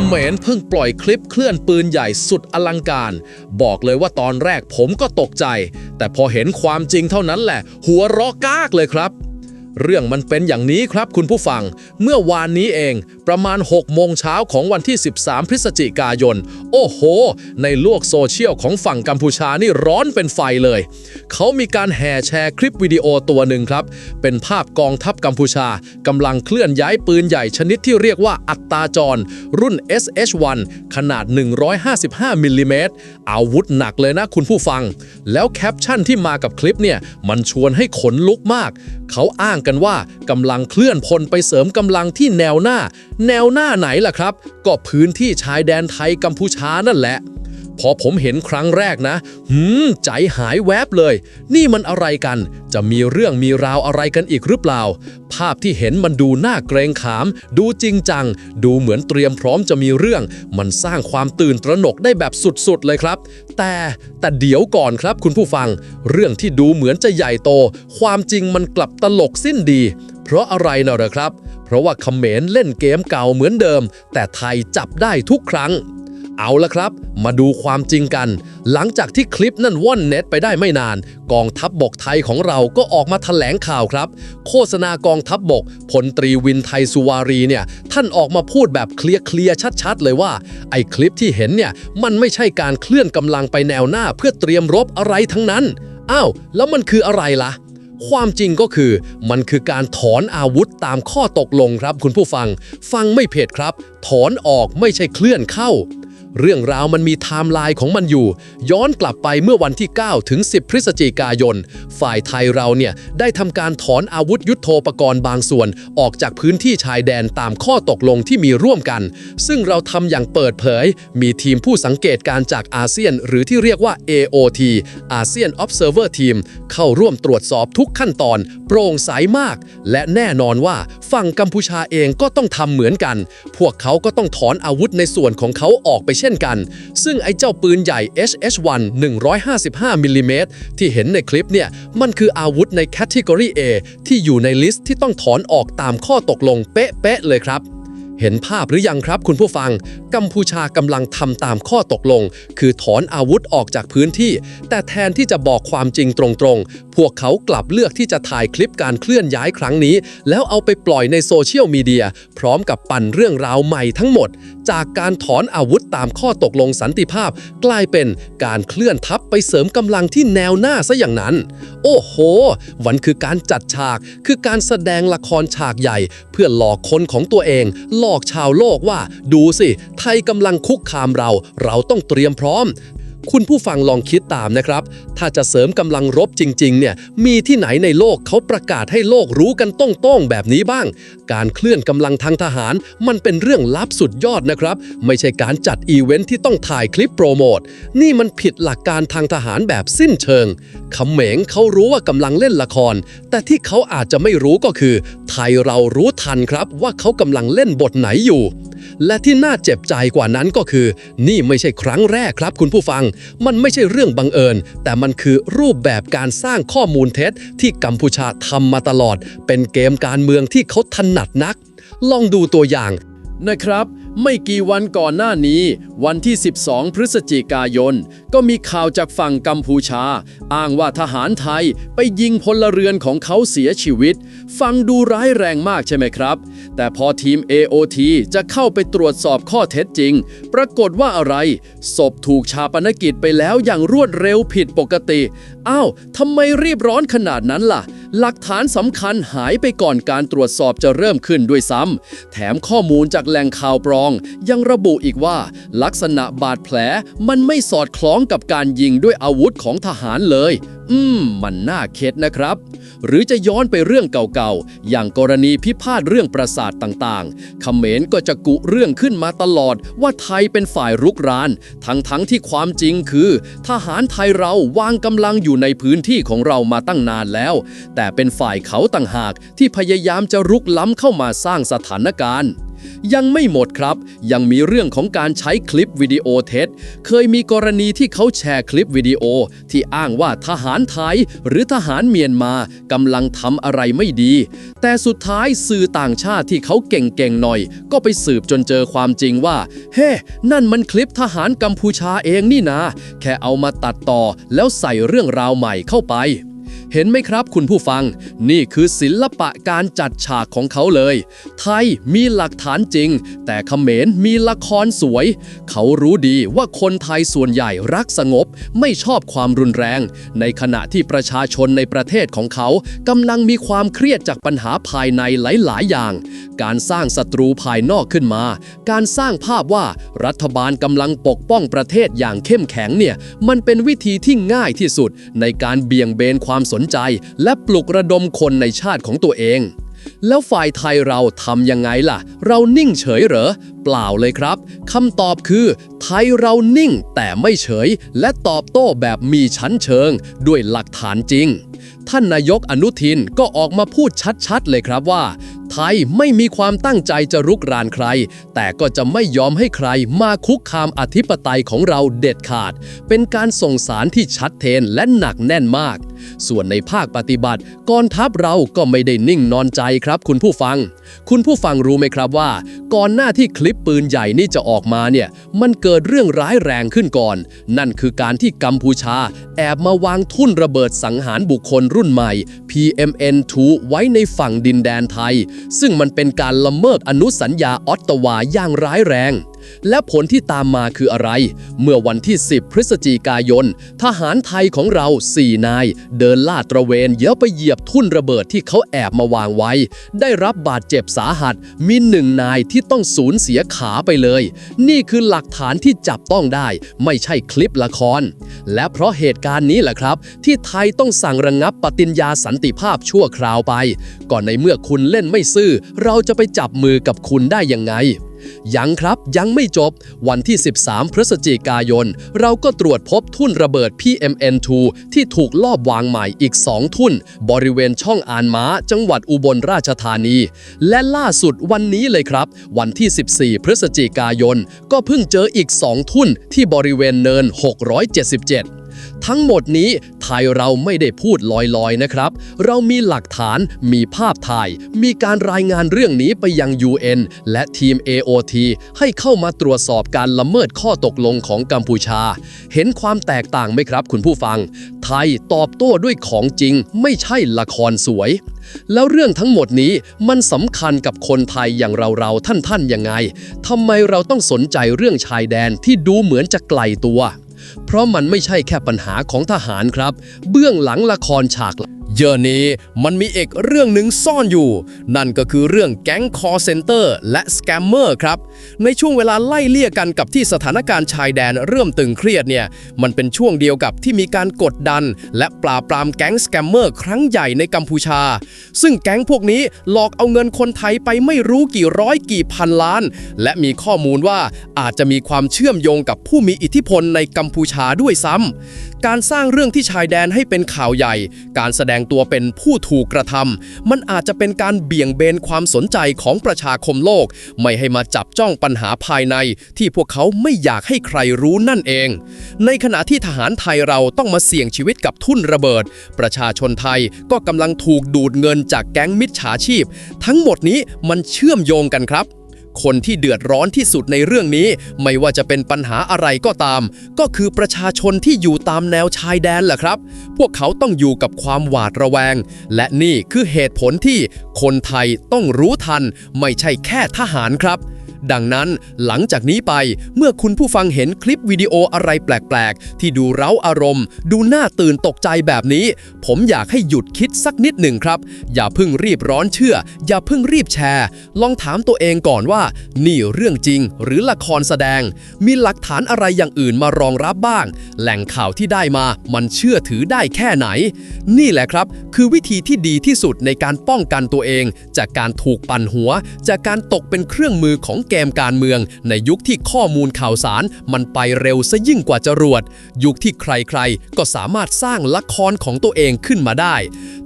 มรเพิ่งปล่อยคลิปเคลื่อนปืนใหญ่สุดอลังการ บอกเลยว่าตอนแรกผมก็ตกใจ แต่พอเห็นความจริงเท่านั้นแหละ หัวเราะกากเลยครับ เรื่องมันเป็นอย่างนี้ครับคุณผู้ฟัง เมื่อวานนี้เอง ประมาณ 6 โมงเช้าของวันที่ 13 พฤศจิกายน โอ้โห ในโลกโซเชียลของฝั่งกัมพูชานี่ร้อนเป็นไฟเลย เขามีการแห่แชร์คลิปวิดีโอตัวหนึ่งครับ เป็นภาพกองทัพกัมพูชากำลังเคลื่อนย้ายปืนใหญ่ชนิดที่เรียกว่าอัตตาจร รุ่น SH1 ขนาด 155 มิลลิเมตรอาวุธหนักเลยนะคุณผู้ฟัง แล้วแคปชั่นที่มากับคลิปเนี่ยมันชวนให้ขนลุกมาก เขาอ้างกันว่ากำลังเคลื่อนพลไปเสริมกำลังที่แนวหน้า แนวหน้าไหนล่ะครับ ก็พื้นที่ชายแดนไทยกัมพูชานั่นแหละ พอผมเห็นครั้งแรกนะ หืม ใจหายแวบเลย นี่มันอะไรกัน จะมีเรื่องมีราวอะไรกันอีกหรือเปล่า ภาพที่เห็นมันดูน่าเกรงขาม ดูจริงจัง ดูเหมือนเตรียมพร้อมจะมีเรื่อง มันสร้างความตื่นตระหนกได้แบบสุดๆเลยครับ แต่แต่เดี๋ยวก่อนครับคุณผู้ฟัง เรื่องที่ดูเหมือนจะใหญ่โต ความจริงมันกลับตลกสิ้นดี เพราะอะไรเนาะเหรอครับ เพราะว่าเขมรเล่นเกมเก่าเหมือนเดิม แต่ไทยจับได้ทุกครั้ง เอาละครับ มาดูความจริงกัน หลังจากที่คลิปนั่นว่อนเน็ตไปได้ไม่นาน กองทัพบบกไทยของเราก็ออกมาถแถลงข่าวครับ โฆษณากองทัพบบกพลตรีวินไทยสุวารีเนี่ย ท่านออกมาพูดแบบเคลียร์เคลียร์ชัด ๆ เลยว่า ไอ้คลิปที่เห็นเนี่ย มันไม่ใช่การเคลื่อนกำลังไปแนวหน้าเพื่อเตรียมรบอะไรทั้งนั้นอ้าวแล้วมันคืออะไรล่ะความจริงก็คือมันคือการถอนอาวุธตามข้อตกลงครับคุณผู้ฟัง ฟังไม่เพจครับ ถอนออกไม่ใช่เคลื่อนเข้า เรื่องราวมันมีไทม์ไลน์ของมันอยู่ ย้อนกลับไปเมื่อวันที่ 9 ถึง 10 พฤศจิกายน ฝ่ายไทยเราเนี่ยได้ทำการถอนอาวุธยุโทโธปกรณ์บางส่วน ออกจากพื้นที่ชายแดนตามข้อตกลงที่มีร่วมกัน ซึ่งเราทำอย่างเปิดเผย มีทีมผู้สังเกตการจากอาเซียน หรือที่เรียกว่า AOT ASEAN Observer Team เข้าร่วมตรวจสอบทุกขั้นตอน โปร่งใสมาก และแน่นอนว่าฝั่งกัมพูชาเองก็ต้องทำเหมือนกัน พวกเขาก็ต้องถอนอาวุธในส่วนของเขาออกไปเช่นกัน ซึ่งไอ้เจ้าปืนใหญ่ HH1 155มิลลิเมตรที่เห็นในคลิปเนี่ย มันคืออาวุธในแคตตากรี A ที่อยู่ในลิสต์ที่ต้องถอนออกตามข้อตกลงเป๊ะๆเลยครับเห็นภาพหรือยังครับคุณผู้ฟัง กัมพูชากำลังทำตามข้อตกลง คือถอนอาวุธออกจากพื้นที่ แต่แทนที่จะบอกความจริงตรงๆ พวกเขากลับเลือกที่จะถ่ายคลิปการเคลื่อนย้ายครั้งนี้ แล้วเอาไปปล่อยในโซเชียลมีเดีย พร้อมกับปั่นเรื่องราวใหม่ทั้งหมด จากการถอนอาวุธตามข้อตกลงสันติภาพ กลายเป็นการเคลื่อนทัพไปเสริมกำลังที่แนวหน้าซะอย่างนั้น โอ้โห วันคือการจัดฉาก คือการแสดงละครฉากใหญ่ เพื่อหลอกคนของตัวเอง หลอกชาวโลกว่า ดูสิ ไทยกำลังคุกคามเรา เราต้องเตรียมพร้อม คุณผู้ฟังลองคิดตามนะครับ ถ้าจะเสริมกำลังรบจริงๆ เนี่ย มีที่ไหนในโลกเขาประกาศให้โลกรู้กันต้องๆ แบบนี้บ้าง การเคลื่อนกำลังทางทหาร มันเป็นเรื่องลับสุดยอดนะครับ ไม่ใช่การจัดอีเวนท์ที่ต้องถ่ายคลิปโปรโมท นี่มันผิดหลักการทางทหารแบบสิ้นเชิงเขมรเขารู้ว่ากำลังเล่นละคร แต่ที่เขาอาจจะไม่รู้ก็คือ ไทยเรารู้ทันครับว่าเขากำลังเล่นบทไหนอยู่ และที่น่าเจ็บใจกว่านั้นก็คือ นี่ไม่ใช่ครั้งแรกครับคุณผู้ฟัง มันไม่ใช่เรื่องบังเอิญ แต่มันคือรูปแบบการสร้างข้อมูลเท็จ ที่กัมพูชาทำมาตลอด เป็นเกมการเมืองที่เขาถนัดนัก ลองดูตัวอย่างนะครับ ไม่กี่วันก่อนหน้านี้ วันที่ 12 พฤศจิกายน ก็มีข่าวจากฝั่งกัมพูชา อ้างว่าทหารไทยไปยิงพลเรือนของเขาเสียชีวิต ฟังดูร้ายแรงมากใช่ไหมครับ แต่พอทีม AOT จะเข้าไปตรวจสอบข้อเท็จจริง ปรากฏว่าอะไร ศพถูกชาปนกิจไปแล้วอย่างรวดเร็วผิดปกติ อ้าวทำไมรีบร้อนขนาดนั้นล่ะ หลักฐานสำคัญหายไปก่อนการตรวจสอบจะเริ่มขึ้นด้วยซ้ำแถมข้อมูลจากแหล่งข่าวปลอมง ยังระบุอีกว่า ลักษณะบาดแผลมันไม่สอดคล้องกับการยิงด้วยอาวุธของทหารเลย อืม มันน่าเข็ดนะครับ หรือจะย้อนไปเรื่องเก่าๆ อย่างกรณีพิพาทเรื่องประสาทต่างๆ เขมรก็จะกุเรื่องขึ้นมาตลอดว่าไทยเป็นฝ่ายรุกราน ทั้งๆทที่ความจริงคือ ทหารไทยเราวางกำลังอยู่ในพื้นที่ของเรามาตั้งนานแล้ว แต่เป็นฝ่ายเขาต่างหากที่พยายามจะรุกล้ำเข้ามาสร้างสถานการณ์ ยังไม่หมดครับ ยังมีเรื่องของการใช้คลิปวิดีโอเท็จ เคยมีกรณีที่เขาแชร์คลิปวิดีโอ ที่อ้างว่าทหารไทยหรือทหารเมียนมากำลังทำอะไรไม่ดี แต่สุดท้ายสื่อต่างชาติที่เขาเก่งๆหน่อย ก็ไปสืบจนเจอความจริงว่า เฮ้ นั่นมันคลิปทหารกัมพูชาเองนี่นาแค่เอามาตัดต่อแล้วใส่เรื่องราวใหม่เข้าไป เห็นไหมครับคุณผู้ฟัง นี่คือศิลปะการจัดฉากของเขาเลย ไทยมีหลักฐานจริง แต่เขมรมีละครสวย เขารู้ดีว่าคนไทยส่วนใหญ่รักสงบ ไม่ชอบความรุนแรง ในขณะที่ประชาชนในประเทศของเขากำลังมีความเครียดจากปัญหาภายในหลาย ๆ อย่าง การสร้างศัตรูภายนอกขึ้นมา การสร้างภาพว่ารัฐบาลกำลังปกป้องประเทศอย่างเข้มแข็งเนี่ย มันเป็นวิธีที่ง่ายที่สุดในการเบี่ยงเบนความสนใจ และปลุกระดมคนในชาติของตัวเอง แล้วฝ่ายไทยเราทำยังไงล่ะ เรานิ่งเฉยเหรอ เปล่าเลยครับคำตอบคือ ไทยเรานิ่งแต่ไม่เฉย และตอบโต้แบบมีชั้นเชิง ด้วยหลักฐานจริงท่านนายกอนุทินก็ออกมาพูดชัดๆ เลยครับว่าไทยไม่มีความตั้งใจจะรุกรานใคร แต่ก็จะไม่ยอมให้ใครมาคุกคามอธิปไตยของเราเด็ดขาด เป็นการส่งสารที่ชัดเจนและหนักแน่นมาก ส่วนในภาคปฏิบัติกองทัพเราก็ไม่ได้นิ่งนอนใจครับคุณผู้ฟัง คุณผู้ฟังรู้ไหมครับว่า ก่อนหน้าที่คลิปปืนใหญ่นี่จะออกมาเนี่ยมันเกิดเรื่องร้ายแรงขึ้นก่อน นั่นคือการที่กัมพูชา แอบมาวางทุ่นระเบิดสังหารบุคคลรุ่นใหม่ PMN2 ไว้ในฝั่งดินแดนไทย ซึ่งมันเป็นการละเมิดอนุสัญญาออตตาวาอย่างร้ายแรง และผลที่ตามมาคืออะไร เมื่อวันที่ 10 พฤศจิกายน ทหารไทยของเรา 4 นาย เดินลาดตระเวนเยอะไปเหยียบทุ่นระเบิดที่เขาแอบมาวางไว้ ได้รับบาดเจ็บสาหัส มีหนึ่งนายที่ต้องสูญเสียขาไปเลย นี่คือหลักฐานที่จับต้องได้ ไม่ใช่คลิปละคร และเพราะเหตุการณ์นี้แหละครับ ที่ไทยต้องสั่งระงงับปฏิญญาสันติภาพชั่วคราวไป ก่อนในเมื่อคุณเล่นไม่ซื่อ เราจะไปจับมือกับคุณได้ยังไง ยังครับยังไม่จบ วันที่ 13 พฤศจิกายน เราก็ตรวจพบทุ่นระเบิด PMN2 ที่ถูกลอบวางใหม่อีก 2 ทุ่น บริเวณช่องอานม้า จังหวัดอุบลราชธานี และล่าสุดวันนี้เลยครับ วันที่ 14 พฤศจิกายน ก็เพิ่งเจออีก 2 ทุ่นที่บริเวณเนิน 677 ทั้งหมดนี้ไทยเราไม่ได้พูดลอยๆนะครับ เรามีหลักฐานมีภาพถ่าย มีการรายงานเรื่องนี้ไปยัง UN และทีม AOT ให้เข้ามาตรวจสอบการละเมิดข้อตกลงของกัมพูชา เห็นความแตกต่างไหมครับคุณผู้ฟัง ไทยตอบโต้ด้วยของจริง ไม่ใช่ละครสวย แล้วเรื่องทั้งหมดนี้มันสำคัญกับคนไทยอย่างเราๆท่านๆยังไงทำไมเราต้องสนใจเรื่องชายแดนที่ดูเหมือนจะไกลตัว เพราะมันไม่ใช่แค่ปัญหาของทหารครับ เบื้องหลังละครฉาก เยอะนี้มันมีเอกเรื่องหนึ่งซ่อนอยู่ นั่นก็คือเรื่องแก๊งคอเซนเตอร์และสแกมเมอร์ครับ ในช่วงเวลาไล่เลี่ยกันกับที่สถานการณ์ชายแดนเริ่มตึงเครียดเนี่ย มันเป็นช่วงเดียวกับที่มีการกดดัน และปราบปรามแก๊งสแกมเมอร์ครั้งใหญ่ในกัมพูชา ซึ่งแก๊งพวกนี้หลอกเอาเงินคนไทยไปไม่รู้กี่ร้อยกี่พันล้าน และมีข้อมูลว่าอาจจะมีความเชื่อมโยงกับผู้มีอิทธิพลในกัมพูชาด้วยซ้ำการสร้างเรื่องที่ชายแดนให้เป็นข่าวใหญ่ การแสดงตัวเป็นผู้ถูกกระทำมันอาจจะเป็นการเบี่ยงเบนความสนใจของประชาคมโลก ไม่ให้มาจับจ้องปัญหาภายใน ที่พวกเขาไม่อยากให้ใครรู้นั่นเอง ในขณะที่ทหารไทยเราต้องมาเสี่ยงชีวิตกับทุ่นระเบิด ประชาชนไทยก็กำลังถูกดูดเงินจากแก๊งมิจฉาชีพ ทั้งหมดนี้มันเชื่อมโยงกันครับ คนที่เดือดร้อนที่สุดในเรื่องนี้ ไม่ว่าจะเป็นปัญหาอะไรก็ตาม ก็คือประชาชนที่อยู่ตามแนวชายแดนแหละครับ พวกเขาต้องอยู่กับความหวาดระแวง และนี่คือเหตุผลที่คนไทยต้องรู้ทัน ไม่ใช่แค่ทหารครับ ดังนั้นหลังจากนี้ไปเมื่อคุณผู้ฟังเห็นคลิปวิดีโออะไรแปลก ๆ ที่ดูเร้าอารมณ์ ดูน่าตื่นตกใจแบบนี้ ผมอยากให้หยุดคิดสักนิดหนึ่งครับ อย่าเพิ่งรีบร้อนเชื่อ อย่าเพิ่งรีบแชร์ ลองถามตัวเองก่อนว่า นี่เรื่องจริงหรือละครแสดง มีหลักฐานอะไรอย่างอื่นมารองรับบ้าง แหล่งข่าวที่ได้มามันเชื่อถือได้แค่ไหน นี่แหละครับ คือวิธีที่ดีที่สุดในการป้องกันตัวเอง จากการถูกปั่นหัว จากการตกเป็นเครื่องมือของเกมการเมือง ในยุคที่ข้อมูลข่าวสารมันไปเร็วซะยิ่งกว่าจรวด ยุคที่ใครๆ ก็สามารถสร้างละครของตัวเองขึ้นมาได้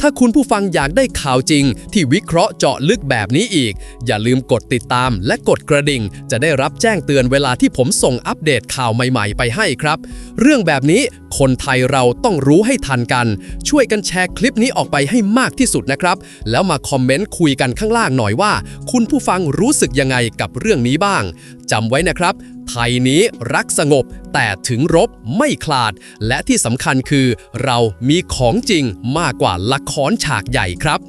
ถ้าคุณผู้ฟังอยากได้ข่าวจริง ที่วิเคราะห์เจาะลึกแบบนี้อีก อย่าลืมกดติดตามและกดกระดิ่ง จะได้รับแจ้งเตือนเวลาที่ผมส่งอัปเดตข่าวใหม่ ๆ ไปให้ครับ เรื่องแบบนี้คนไทยเราต้องรู้ให้ทันกัน ช่วยกันแชร์คลิปนี้ออกไปให้มากที่สุดนะครับ แล้วมาคอมเมนต์คุยกันข้างล่างหน่อยว่า คุณผู้ฟังรู้สึกยังไงกับเรื่องนี้บ้างจำไว้นะครับ ไทยนี้รักสงบแต่ถึงรบไม่คลาด และที่สำคัญคือเรามีของจริงมากกว่าละครฉากใหญ่ครับ